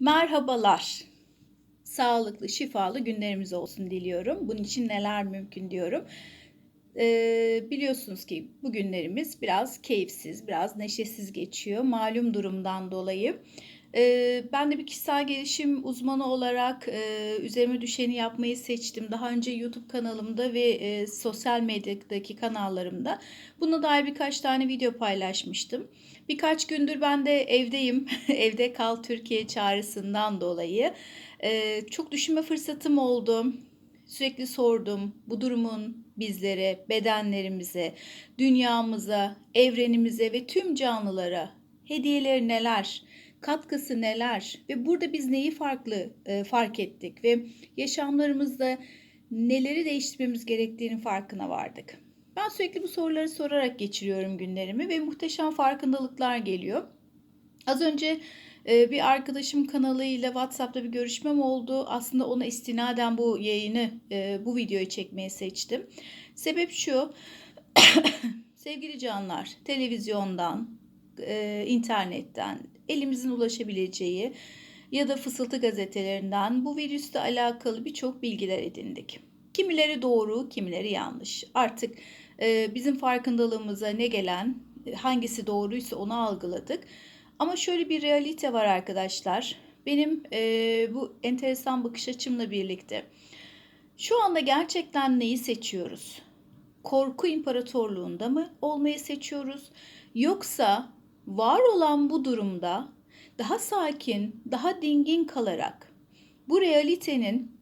Merhabalar. Sağlıklı, şifalı günlerimiz olsun diliyorum. Bunun için neler mümkün diyorum. Ee, biliyorsunuz ki bu günlerimiz biraz keyifsiz, biraz neşesiz geçiyor. Malum durumdan dolayı. Ben de bir kişisel gelişim uzmanı olarak üzerime düşeni yapmayı seçtim. Daha önce YouTube kanalımda ve sosyal medyadaki kanallarımda buna dair birkaç tane video paylaşmıştım. Birkaç gündür ben de evdeyim. Evde kal Türkiye çağrısından dolayı. Çok düşünme fırsatım oldu. Sürekli sordum bu durumun bizlere, bedenlerimize, dünyamıza, evrenimize ve tüm canlılara hediyeleri neler, katkısı neler ve burada biz neyi farklı e, fark ettik ve yaşamlarımızda neleri değiştirmemiz gerektiğinin farkına vardık. Ben sürekli bu soruları sorarak geçiriyorum günlerimi ve muhteşem farkındalıklar geliyor. Az önce e, bir arkadaşım kanalıyla WhatsApp'ta bir görüşmem oldu. Aslında ona istinaden bu yayını, e, bu videoyu çekmeye seçtim. Sebep şu, sevgili canlar, televizyondan, e, internetten, elimizin ulaşabileceği ya da fısıltı gazetelerinden bu virüsle alakalı birçok bilgiler edindik. Kimileri doğru, kimileri yanlış. Artık e, bizim farkındalığımıza ne gelen, hangisi doğruysa onu algıladık. Ama şöyle bir realite var arkadaşlar. Benim e, bu enteresan bakış açımla birlikte şu anda gerçekten neyi seçiyoruz? Korku imparatorluğunda mı olmayı seçiyoruz? Yoksa var olan bu durumda daha sakin, daha dingin kalarak bu realitenin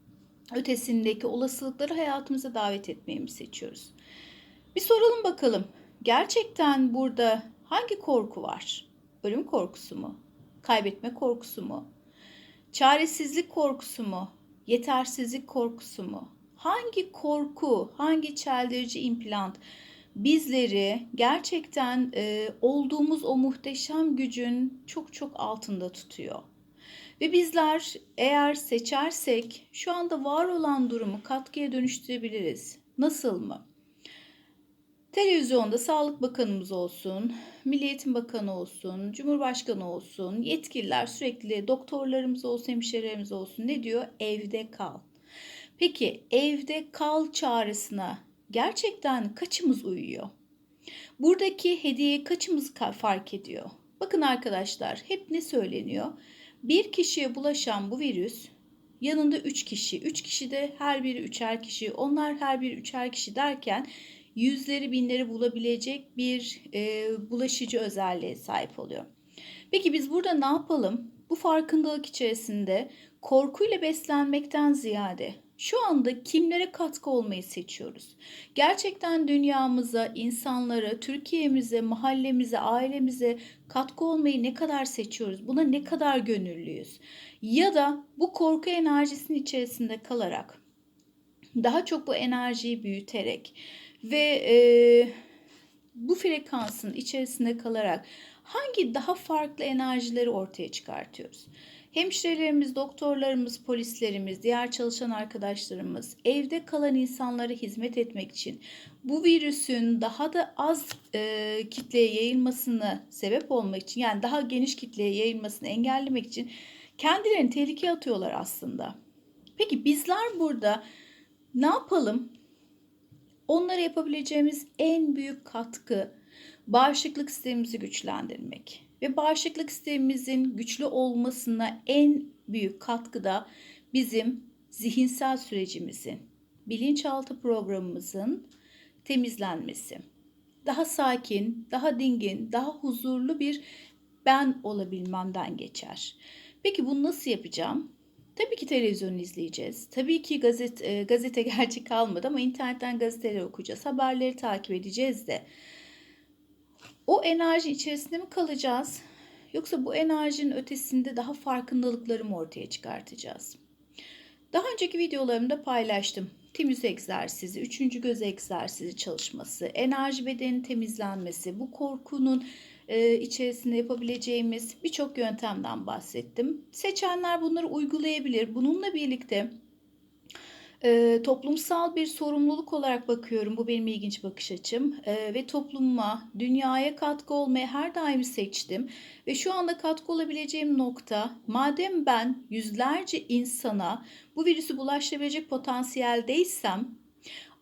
ötesindeki olasılıkları hayatımıza davet etmeyi mi seçiyoruz? Bir soralım bakalım. Gerçekten burada hangi korku var? Ölüm korkusu mu? Kaybetme korkusu mu? Çaresizlik korkusu mu? Yetersizlik korkusu mu? Hangi korku, hangi çeldirici implant bizleri gerçekten e, olduğumuz o muhteşem gücün çok çok altında tutuyor? Ve bizler eğer seçersek şu anda var olan durumu katkıya dönüştürebiliriz. Nasıl mı? Televizyonda Sağlık Bakanımız olsun, Milli Eğitim Bakanı olsun, Cumhurbaşkanı olsun, yetkililer sürekli doktorlarımız olsun, hemşirelerimiz olsun ne diyor? Evde kal. Peki evde kal çağrısına gerçekten kaçımız uyuyor? Buradaki hediyeyi kaçımız fark ediyor? Bakın arkadaşlar hep ne söyleniyor? Bir kişiye bulaşan bu virüs yanında 3 kişi, 3 kişi de her biri üçer kişi, onlar her biri üçer kişi derken yüzleri binleri bulabilecek bir e, bulaşıcı özelliğe sahip oluyor. Peki biz burada ne yapalım? Bu farkındalık içerisinde korkuyla beslenmekten ziyade şu anda kimlere katkı olmayı seçiyoruz? Gerçekten dünyamıza, insanlara, Türkiye'mize, mahallemize, ailemize katkı olmayı ne kadar seçiyoruz? Buna ne kadar gönüllüyüz? Ya da bu korku enerjisinin içerisinde kalarak daha çok bu enerjiyi büyüterek ve e, bu frekansın içerisinde kalarak hangi daha farklı enerjileri ortaya çıkartıyoruz? Hemşirelerimiz, doktorlarımız, polislerimiz, diğer çalışan arkadaşlarımız evde kalan insanlara hizmet etmek için bu virüsün daha da az e, kitleye yayılmasını sebep olmak için yani daha geniş kitleye yayılmasını engellemek için kendilerini tehlikeye atıyorlar aslında. Peki bizler burada ne yapalım? Onlara yapabileceğimiz en büyük katkı bağışıklık sistemimizi güçlendirmek. Ve bağışıklık sistemimizin güçlü olmasına en büyük katkı da bizim zihinsel sürecimizin, bilinçaltı programımızın temizlenmesi. Daha sakin, daha dingin, daha huzurlu bir ben olabilmemden geçer. Peki bunu nasıl yapacağım? Tabii ki televizyon izleyeceğiz. Tabii ki gazete, gazete gerçi kalmadı ama internetten gazeteleri okuyacağız. Haberleri takip edeceğiz de. O enerji içerisinde mi kalacağız? Yoksa bu enerjinin ötesinde daha farkındalıkları mı ortaya çıkartacağız? Daha önceki videolarımda paylaştım. Timüs egzersizi, üçüncü göz egzersizi çalışması, enerji bedenin temizlenmesi, bu korkunun e, içerisinde yapabileceğimiz birçok yöntemden bahsettim. Seçenler bunları uygulayabilir. Bununla birlikte Eee, toplumsal bir sorumluluk olarak bakıyorum. Bu benim ilginç bakış açım. Eee, ve topluma, dünyaya katkı olmayı her daim seçtim. Ve şu anda katkı olabileceğim nokta, madem ben yüzlerce insana bu virüsü bulaştırabilecek potansiyeldeysem,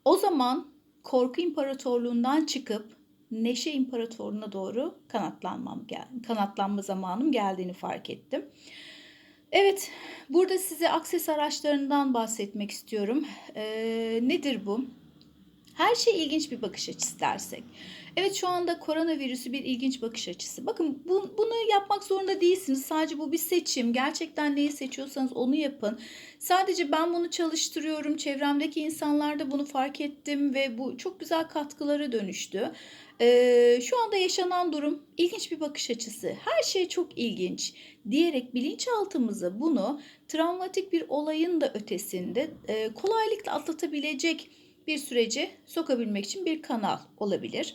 o zaman korku imparatorluğundan çıkıp neşe imparatorluğuna doğru kanatlanmam gel kanatlanma zamanım geldiğini fark ettim. Evet, burada size akses araçlarından bahsetmek istiyorum. Eee, nedir bu? Her şey ilginç bir bakış açısı dersek. Evet şu anda koronavirüsü bir ilginç bakış açısı. Bakın bu, bunu yapmak zorunda değilsiniz. Sadece bu bir seçim. Gerçekten neyi seçiyorsanız onu yapın. Sadece ben bunu çalıştırıyorum. Çevremdeki insanlar da bunu fark ettim ve bu çok güzel katkılara dönüştü. Ee, şu anda yaşanan durum ilginç bir bakış açısı. Her şey çok ilginç diyerek bilinçaltımıza bunu travmatik bir olayın da ötesinde e, kolaylıkla atlatabilecek bir sürece sokabilmek için bir kanal olabilir.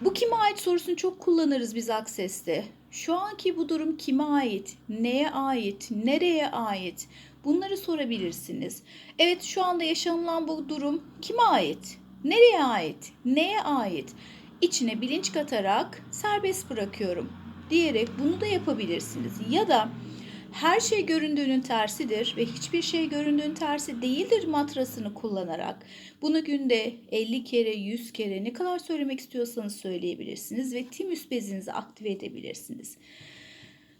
Bu kime ait sorusunu çok kullanırız biz Akses'te. Şu anki bu durum kime ait, neye ait, nereye ait bunları sorabilirsiniz. Evet şu anda yaşanılan bu durum kime ait, nereye ait, neye ait? İçine bilinç katarak serbest bırakıyorum diyerek bunu da yapabilirsiniz. Ya da her şey göründüğünün tersidir ve hiçbir şey göründüğün tersi değildir matrasını kullanarak bunu günde 50 kere 100 kere ne kadar söylemek istiyorsanız söyleyebilirsiniz ve timüs bezinizi aktive edebilirsiniz.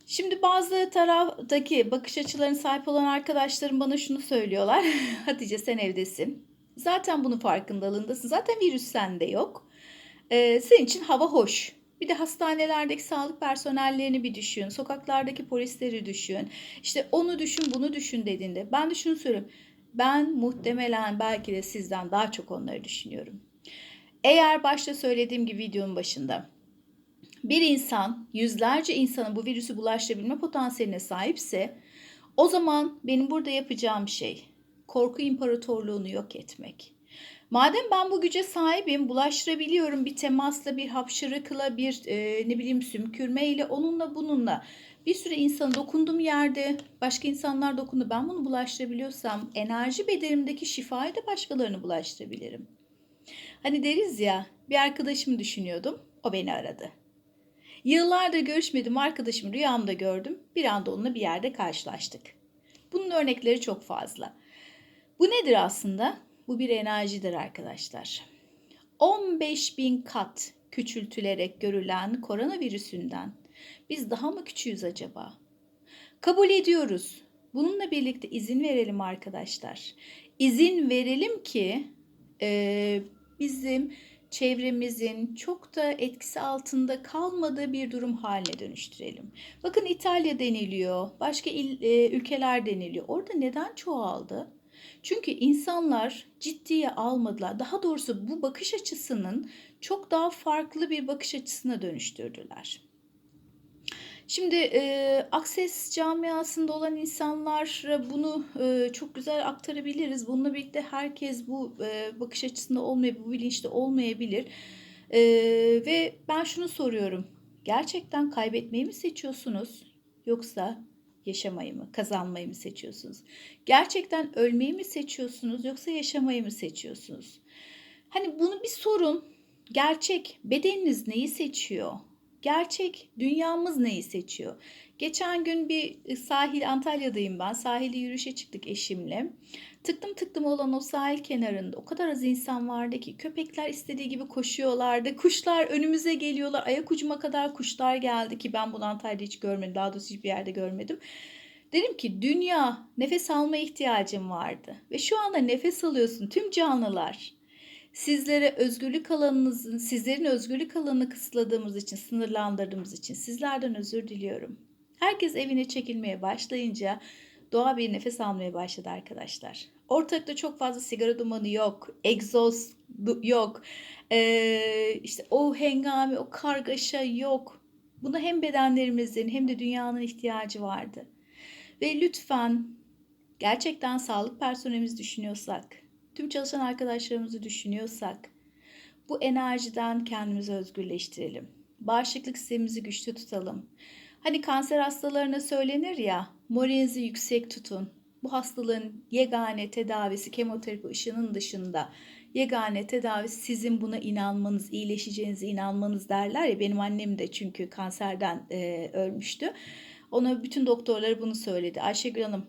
Şimdi bazı taraftaki bakış açılarına sahip olan arkadaşlarım bana şunu söylüyorlar. Hatice sen evdesin. Zaten bunun farkındalığındasın. Zaten virüs sende yok. Ee, senin için hava hoş. Bir de hastanelerdeki sağlık personellerini bir düşün. Sokaklardaki polisleri düşün. İşte onu düşün, bunu düşün dediğinde ben de şunu söylüyorum. Ben muhtemelen belki de sizden daha çok onları düşünüyorum. Eğer başta söylediğim gibi videonun başında bir insan yüzlerce insana bu virüsü bulaştırabilme potansiyeline sahipse o zaman benim burada yapacağım şey korku imparatorluğunu yok etmek. Madem ben bu güce sahibim, bulaştırabiliyorum bir temasla, bir hapşırıkla, bir e, ne bileyim sümkürmeyle, onunla bununla. Bir süre insana dokundum yerde, başka insanlar dokundu. Ben bunu bulaştırabiliyorsam enerji bedenimdeki şifayı da başkalarını bulaştırabilirim. Hani deriz ya, bir arkadaşımı düşünüyordum, o beni aradı. Yıllardır görüşmedim arkadaşımı rüyamda gördüm. Bir anda onunla bir yerde karşılaştık. Bunun örnekleri çok fazla. Bu nedir aslında? Bu bir enerjidir arkadaşlar. 15 bin kat küçültülerek görülen koronavirüsünden biz daha mı küçüğüz acaba? Kabul ediyoruz. Bununla birlikte izin verelim arkadaşlar. İzin verelim ki e, bizim çevremizin çok da etkisi altında kalmadığı bir durum haline dönüştürelim. Bakın İtalya deniliyor, başka il, e, ülkeler deniliyor. Orada neden çoğaldı? Çünkü insanlar ciddiye almadılar. Daha doğrusu bu bakış açısının çok daha farklı bir bakış açısına dönüştürdüler. Şimdi e, Akses camiasında olan insanlar bunu e, çok güzel aktarabiliriz. Bununla birlikte herkes bu e, bakış açısında olmayabilir, bu bilinçte olmayabilir. E, ve ben şunu soruyorum. Gerçekten kaybetmeyi mi seçiyorsunuz? Yoksa yaşamayı mı, kazanmayı mı seçiyorsunuz? Gerçekten ölmeyi mi seçiyorsunuz yoksa yaşamayı mı seçiyorsunuz? Hani bunu bir sorun. Gerçek bedeniniz neyi seçiyor? Gerçek dünyamız neyi seçiyor? Geçen gün bir sahil Antalya'dayım ben. Sahilde yürüyüşe çıktık eşimle. Tıktım tıktım olan o sahil kenarında o kadar az insan vardı ki köpekler istediği gibi koşuyorlardı. Kuşlar önümüze geliyorlar. Ayak ucuma kadar kuşlar geldi ki ben bunu Antalya'da hiç görmedim. Daha doğrusu hiçbir yerde görmedim. Dedim ki dünya nefes alma ihtiyacım vardı. Ve şu anda nefes alıyorsun tüm canlılar. Sizlere özgürlük alanınızın, sizlerin özgürlük alanını kısıtladığımız için, sınırlandırdığımız için sizlerden özür diliyorum. Herkes evine çekilmeye başlayınca doğa bir nefes almaya başladı arkadaşlar. Ortalıkta çok fazla sigara dumanı yok, egzoz yok, ee, işte o hengame, o kargaşa yok. Buna hem bedenlerimizin hem de dünyanın ihtiyacı vardı. Ve lütfen gerçekten sağlık personelimizi düşünüyorsak, tüm çalışan arkadaşlarımızı düşünüyorsak bu enerjiden kendimizi özgürleştirelim. Bağışıklık sistemimizi güçlü tutalım. Hani kanser hastalarına söylenir ya, moralinizi yüksek tutun. Bu hastalığın yegane tedavisi kemoterapi ışının dışında yegane tedavisi sizin buna inanmanız, iyileşeceğinize inanmanız derler ya. Benim annem de çünkü kanserden e, ölmüştü. Ona bütün doktorları bunu söyledi. Ayşegül Hanım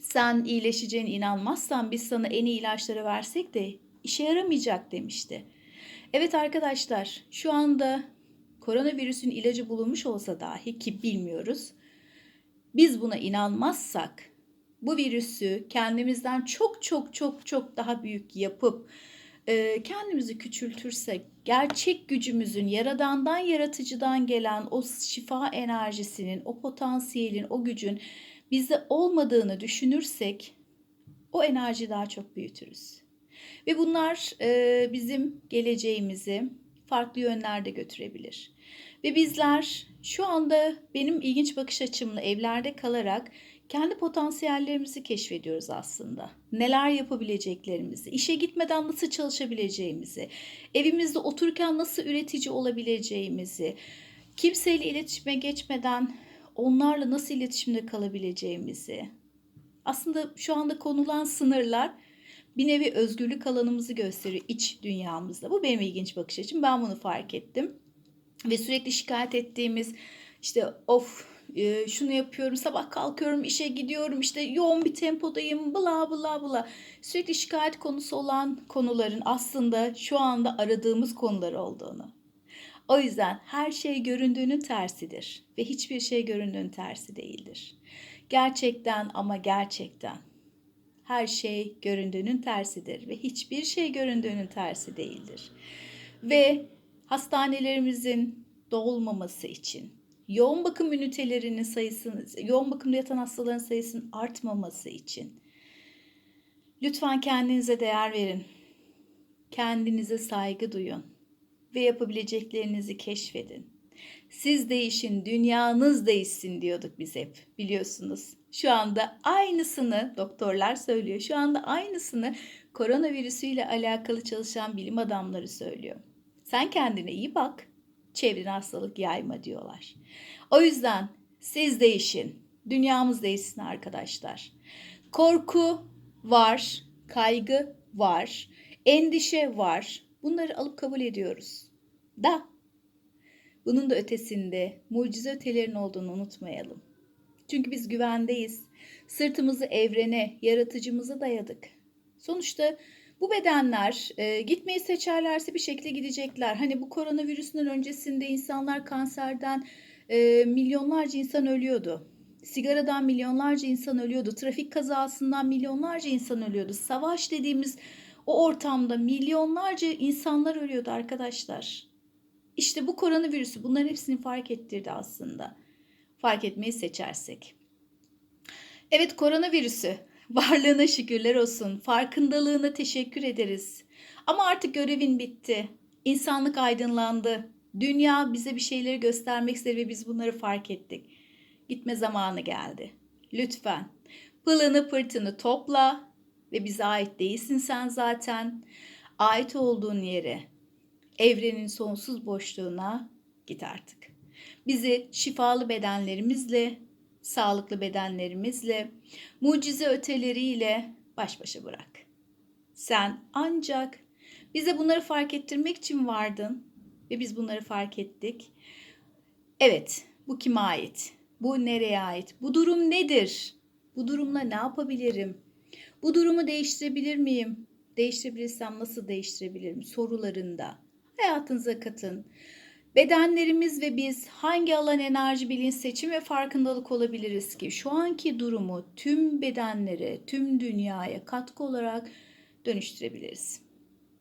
sen iyileşeceğine inanmazsan biz sana en iyi ilaçları versek de işe yaramayacak demişti. Evet arkadaşlar şu anda koronavirüsün ilacı bulunmuş olsa dahi ki bilmiyoruz. Biz buna inanmazsak bu virüsü kendimizden çok çok çok çok daha büyük yapıp e, kendimizi küçültürsek gerçek gücümüzün yaradandan yaratıcıdan gelen o şifa enerjisinin o potansiyelin o gücün bizde olmadığını düşünürsek o enerjiyi daha çok büyütürüz. Ve bunlar e, bizim geleceğimizi farklı yönlerde götürebilir. Ve bizler şu anda benim ilginç bakış açımla evlerde kalarak kendi potansiyellerimizi keşfediyoruz aslında. Neler yapabileceklerimizi, işe gitmeden nasıl çalışabileceğimizi, evimizde otururken nasıl üretici olabileceğimizi, kimseyle iletişime geçmeden onlarla nasıl iletişimde kalabileceğimizi. Aslında şu anda konulan sınırlar bir nevi özgürlük alanımızı gösteriyor iç dünyamızda. Bu benim ilginç bakış açım. Ben bunu fark ettim. Ve sürekli şikayet ettiğimiz işte of e, şunu yapıyorum sabah kalkıyorum işe gidiyorum işte yoğun bir tempodayım bla bla bla sürekli şikayet konusu olan konuların aslında şu anda aradığımız konular olduğunu o yüzden her şey göründüğünün tersidir ve hiçbir şey göründüğünün tersi değildir. Gerçekten ama gerçekten her şey göründüğünün tersidir ve hiçbir şey göründüğünün tersi değildir. Ve hastanelerimizin dolmaması için, yoğun bakım ünitelerinin sayısının, yoğun bakımda yatan hastaların sayısının artmaması için lütfen kendinize değer verin. Kendinize saygı duyun ve yapabileceklerinizi keşfedin. Siz değişin, dünyanız değişsin diyorduk biz hep biliyorsunuz. Şu anda aynısını doktorlar söylüyor. Şu anda aynısını koronavirüsüyle alakalı çalışan bilim adamları söylüyor. Sen kendine iyi bak, çevrene hastalık yayma diyorlar. O yüzden siz değişin, dünyamız değişsin arkadaşlar. Korku var, kaygı var, endişe var. Bunları alıp kabul ediyoruz. Da bunun da ötesinde mucize ötelerin olduğunu unutmayalım. Çünkü biz güvendeyiz. Sırtımızı evrene, yaratıcımıza dayadık. Sonuçta bu bedenler e, gitmeyi seçerlerse bir şekilde gidecekler. Hani bu koronavirüsünün öncesinde insanlar kanserden e, milyonlarca insan ölüyordu. Sigaradan milyonlarca insan ölüyordu. Trafik kazasından milyonlarca insan ölüyordu. Savaş dediğimiz o ortamda milyonlarca insanlar ölüyordu arkadaşlar. İşte bu koronavirüsü bunların hepsini fark ettirdi aslında. Fark etmeyi seçersek. Evet koronavirüsü varlığına şükürler olsun. Farkındalığına teşekkür ederiz. Ama artık görevin bitti. İnsanlık aydınlandı. Dünya bize bir şeyleri göstermek istedi ve biz bunları fark ettik. Gitme zamanı geldi. Lütfen pılını pırtını topla ve bize ait değilsin sen zaten. Ait olduğun yere, evrenin sonsuz boşluğuna git artık. Bizi şifalı bedenlerimizle, sağlıklı bedenlerimizle, mucize öteleriyle baş başa bırak. Sen ancak bize bunları fark ettirmek için vardın ve biz bunları fark ettik. Evet, bu kime ait? Bu nereye ait? Bu durum nedir? Bu durumla ne yapabilirim? Bu durumu değiştirebilir miyim? Değiştirebilirsem nasıl değiştirebilirim? Sorularında hayatınıza katın. Bedenlerimiz ve biz hangi alan enerji bilinç seçim ve farkındalık olabiliriz ki şu anki durumu tüm bedenlere, tüm dünyaya katkı olarak dönüştürebiliriz.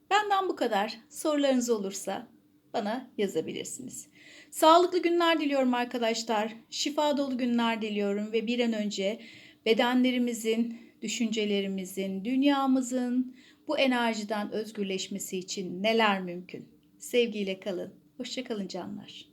Benden bu kadar. Sorularınız olursa bana yazabilirsiniz. Sağlıklı günler diliyorum arkadaşlar. Şifa dolu günler diliyorum ve bir an önce bedenlerimizin düşüncelerimizin, dünyamızın bu enerjiden özgürleşmesi için neler mümkün? Sevgiyle kalın. Hoşçakalın canlar.